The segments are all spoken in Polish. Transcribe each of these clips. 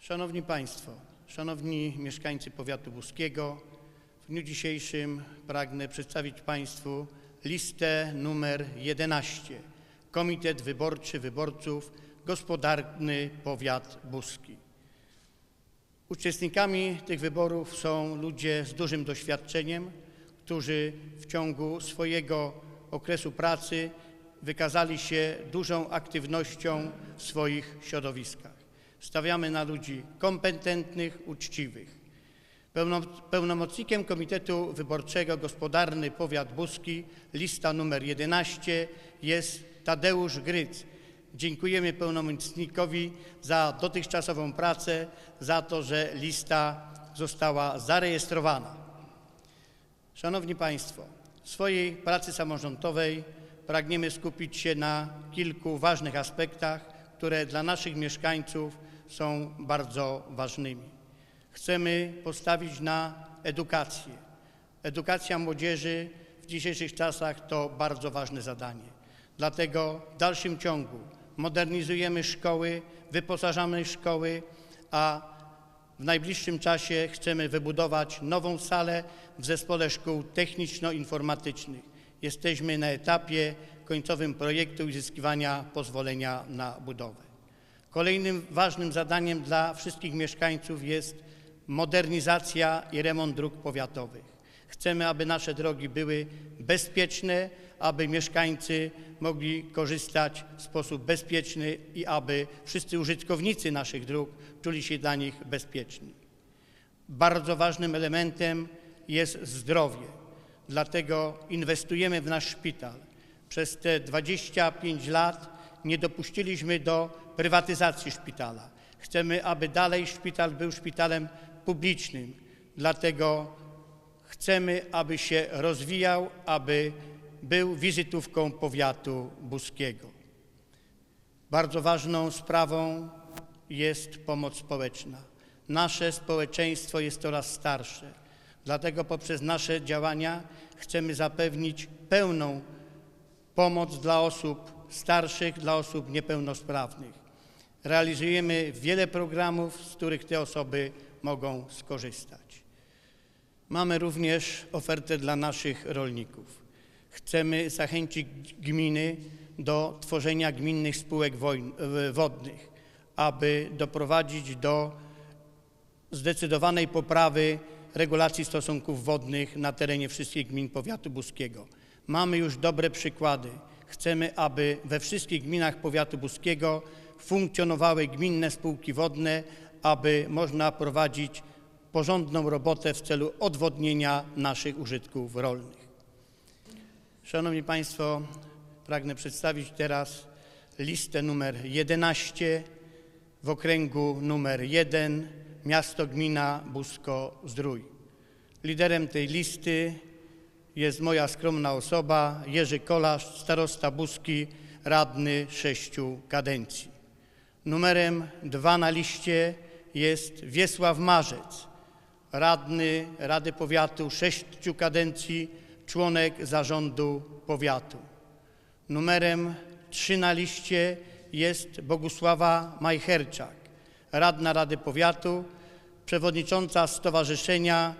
Szanowni Państwo, szanowni mieszkańcy powiatu buskiego, w dniu dzisiejszym pragnę przedstawić Państwu listę numer 11. Komitet Wyborczy Wyborców Gospodarny Powiat Buski. Uczestnikami tych wyborów są ludzie z dużym doświadczeniem, którzy w ciągu swojego okresu pracy wykazali się dużą aktywnością w swoich środowiskach. Stawiamy na ludzi kompetentnych, uczciwych. Pełno- Pełnomocnikiem Komitetu Wyborczego Gospodarny Powiat Buski, lista numer 11 jest Tadeusz Gryc. Dziękujemy pełnomocnikowi za dotychczasową pracę, za to, że lista została zarejestrowana. Szanowni Państwo, w swojej pracy samorządowej pragniemy skupić się na kilku ważnych aspektach, które dla naszych mieszkańców są bardzo ważnymi. Chcemy postawić na edukację. Edukacja młodzieży w dzisiejszych czasach to bardzo ważne zadanie. Dlatego w dalszym ciągu modernizujemy szkoły, wyposażamy szkoły, a w najbliższym czasie chcemy wybudować nową salę w Zespole Szkół Techniczno-Informatycznych. Jesteśmy na etapie końcowym projektu uzyskiwania pozwolenia na budowę. Kolejnym ważnym zadaniem dla wszystkich mieszkańców jest modernizacja i remont dróg powiatowych. Chcemy, aby nasze drogi były bezpieczne, aby mieszkańcy mogli korzystać w sposób bezpieczny i aby wszyscy użytkownicy naszych dróg czuli się dla nich bezpieczni. Bardzo ważnym elementem jest zdrowie. Dlatego inwestujemy w nasz szpital. Przez te 25 lat nie dopuściliśmy do prywatyzacji szpitala. Chcemy, aby dalej szpital był szpitalem publicznym. Dlatego chcemy, aby się rozwijał, aby był wizytówką powiatu buskiego. Bardzo ważną sprawą jest pomoc społeczna. Nasze społeczeństwo jest coraz starsze, dlatego poprzez nasze działania chcemy zapewnić pełną pomoc dla osób starszych, dla osób niepełnosprawnych. Realizujemy wiele programów, z których te osoby mogą skorzystać. Mamy również ofertę dla naszych rolników. Chcemy zachęcić gminy do tworzenia gminnych spółek e, wodnych, aby doprowadzić do zdecydowanej poprawy regulacji stosunków wodnych na terenie wszystkich gmin powiatu buskiego. Mamy już dobre przykłady. Chcemy, aby we wszystkich gminach powiatu buskiego funkcjonowały gminne spółki wodne, aby można prowadzić porządną robotę w celu odwodnienia naszych użytków rolnych. Szanowni Państwo, pragnę przedstawić teraz listę numer 11 w okręgu numer 1 miasto gmina Busko-Zdrój. Liderem tej listy jest moja skromna osoba Jerzy Kolarz, starosta Buski, radny sześciu kadencji. Numerem dwa na liście jest Wiesław Marzec, radny Rady Powiatu sześciu kadencji, członek zarządu powiatu. Numerem trzy na liście jest Bogusława Majcherczak, radna Rady Powiatu, przewodnicząca Stowarzyszenia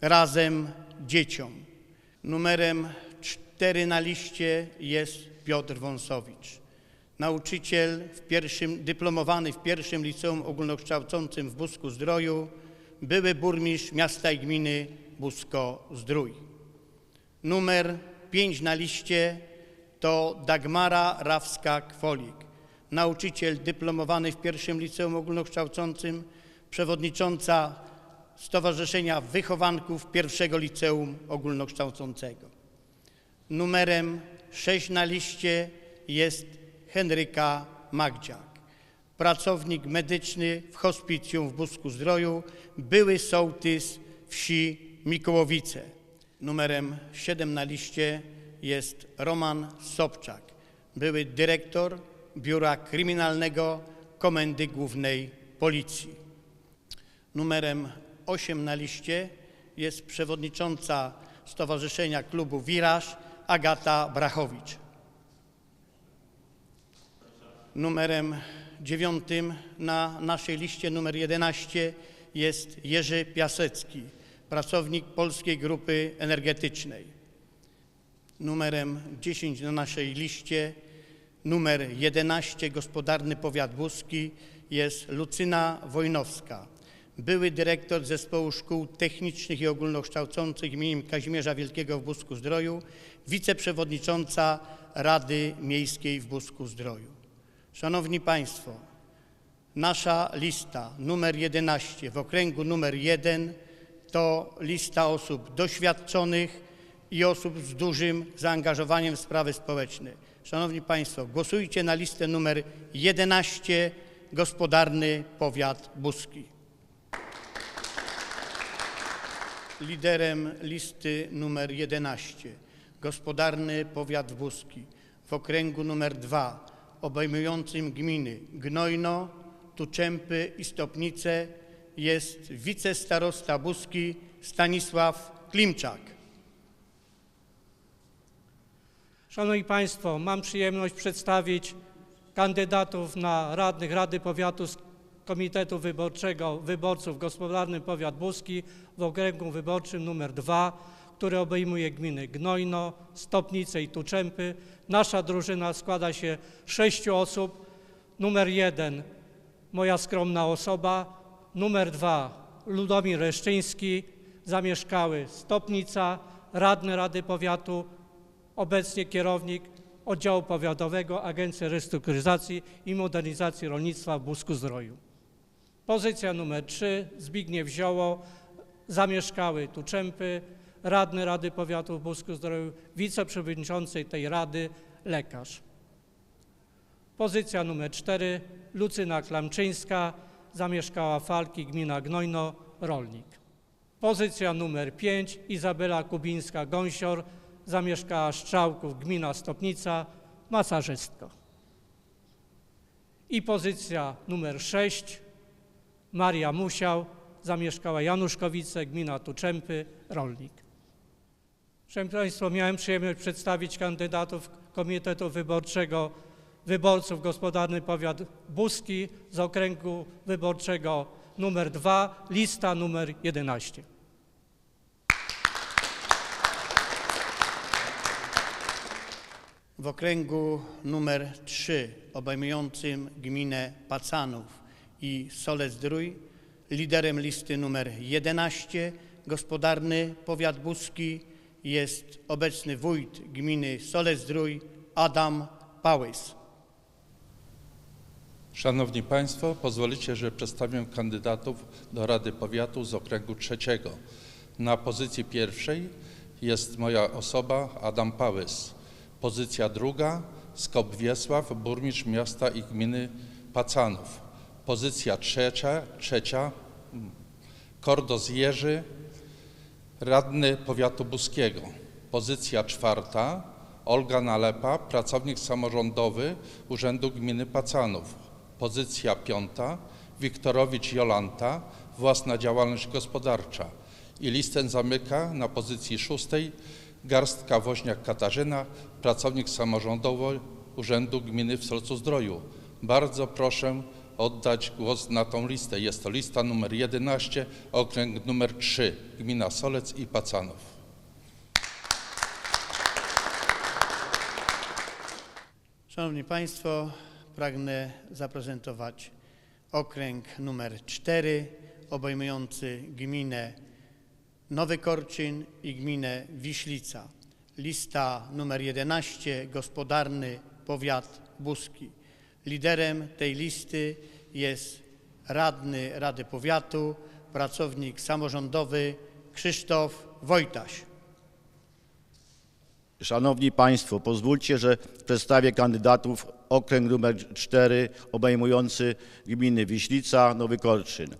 Razem Dzieciom. Numerem cztery na liście jest Piotr Wąsowicz, nauczyciel w pierwszym, dyplomowany w pierwszym liceum ogólnokształcącym w Busku Zdroju, były burmistrz miasta i gminy Busko Zdrój. Numer 5 na liście to Dagmara Rawska-Kwolik, nauczyciel dyplomowany w pierwszym liceum ogólnokształcącym, przewodnicząca Stowarzyszenia Wychowanków pierwszego liceum ogólnokształcącego. Numerem 6 na liście jest Henryka Magdziak, pracownik medyczny w hospicjum w Busku Zdroju, były sołtys wsi Mikołowice. Numerem 7 na liście jest Roman Sobczak, były dyrektor Biura Kryminalnego Komendy Głównej Policji. Numerem 8 na liście jest przewodnicząca Stowarzyszenia Klubu Wiraż Agata Brachowicz. Numerem dziewiątym na naszej liście numer 11 jest Jerzy Piasecki, pracownik Polskiej Grupy Energetycznej. Numerem 10 na naszej liście, numer 11, gospodarny powiat buski, jest Lucyna Wojnowska, były dyrektor Zespołu Szkół Technicznych i Ogólnokształcących im. Kazimierza Wielkiego w Busku Zdroju, wiceprzewodnicząca Rady Miejskiej w Busku Zdroju. Szanowni Państwo, nasza lista numer 11 w okręgu numer 1 to lista osób doświadczonych i osób z dużym zaangażowaniem w sprawy społeczne. Szanowni Państwo, głosujcie na listę numer 11 Gospodarny Powiat Buski. Liderem listy numer 11 Gospodarny Powiat Buski w okręgu numer 2 obejmującym gminy Gnojno, Tuczępy i Stopnice jest wicestarosta Buski Stanisław Klimczak. Szanowni Państwo, mam przyjemność przedstawić kandydatów na radnych Rady Powiatu Komitetu Wyborczego Wyborców Gospodarny Powiat Buski w okręgu wyborczym nr 2, który obejmuje gminy Gnojno, Stopnice i Tuczępy. Nasza drużyna składa się sześciu osób. Numer jeden moja skromna osoba, numer dwa Ludomir Reszczyński, zamieszkały Stopnica, radny Rady Powiatu, obecnie kierownik oddziału powiatowego Agencji Restrukturyzacji i Modernizacji Rolnictwa w Busku Zdroju. Pozycja numer 3 Zbigniew Zioło, zamieszkały Tuczępy, radny Rady Powiatu w Busku Zdroju, wiceprzewodniczący tej rady, lekarz. Pozycja numer 4 Lucyna Klamczyńska, zamieszkała Falki, gmina Gnojno, rolnik. Pozycja numer 5 Izabela Kubińska-Gąsior, zamieszkała Strzałków, gmina Stopnica, masażystka. I pozycja numer 6 Maria Musiał, zamieszkała Januszkowice, gmina Tuczępy, rolnik. Szanowni Państwo, miałem przyjemność przedstawić kandydatów Komitetu Wyborczego Wyborców Gospodarny Powiat Buski z okręgu wyborczego numer 2, lista numer 11. W okręgu numer 3 obejmującym gminę Pacanów i Solezdrój liderem listy numer 11 gospodarny powiat buski jest obecny wójt gminy Solezdrój Adam Pałys. Szanowni Państwo, pozwolicie, że przedstawię kandydatów do Rady Powiatu z okręgu trzeciego. Na pozycji pierwszej jest moja osoba Adam Pałys. Pozycja druga Skop Wiesław, burmistrz miasta i gminy Pacanów. Pozycja trzecia, trzecia Kordos Jerzy, radny powiatu buskiego. Pozycja czwarta Olga Nalepa, pracownik samorządowy Urzędu Gminy Pacanów. Pozycja piąta Wiktorowicz Jolanta, własna działalność gospodarcza. I listę zamyka na pozycji szóstej Garstka Woźniak Katarzyna, pracownik samorządowy Urzędu Gminy w Solcu Zdroju. Bardzo proszę oddać głos na tą listę. Jest to lista numer 11, okręg numer 3, gmina Solec i Pacanów. Szanowni Państwo, pragnę zaprezentować okręg numer 4 obejmujący gminę Nowy Korczyn i gminę Wiślica. Lista numer 11 gospodarny powiat buski. Liderem tej listy jest radny Rady Powiatu, pracownik samorządowy Krzysztof Wojtaś. Szanowni Państwo, pozwólcie, że przedstawię kandydatów okręg numer 4 obejmujący gminy Wiślica, Nowy Korczyn.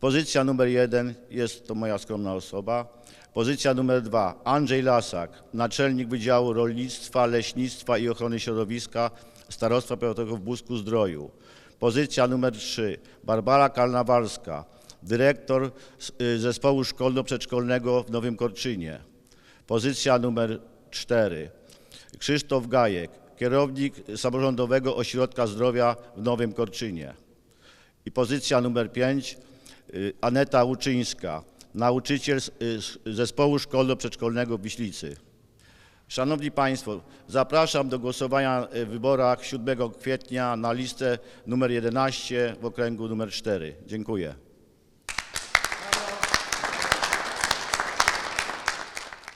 Pozycja numer 1 jest to moja skromna osoba. Pozycja numer 2 Andrzej Lasak, naczelnik Wydziału Rolnictwa, Leśnictwa i Ochrony Środowiska Starostwa Powiatowego w Busku Zdroju. Pozycja numer 3 Barbara Karnawalska, dyrektor y, Zespołu Szkolno-Przedszkolnego w Nowym Korczynie. Pozycja numer 4. Krzysztof Gajek, kierownik samorządowego ośrodka zdrowia w Nowym Korczynie. I pozycja numer 5, Aneta Łuczyńska, nauczyciel z zespołu szkolno-przedszkolnego w Wiślicy. Szanowni Państwo, zapraszam do głosowania w wyborach 7 kwietnia na listę numer 11 w okręgu numer 4. Dziękuję.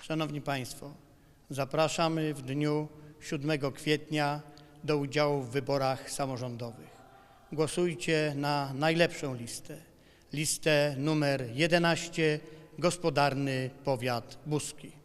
Szanowni Państwo, zapraszamy w dniu 7 kwietnia do udziału w wyborach samorządowych. Głosujcie na najlepszą listę. Listę numer 11, gospodarny powiat buski.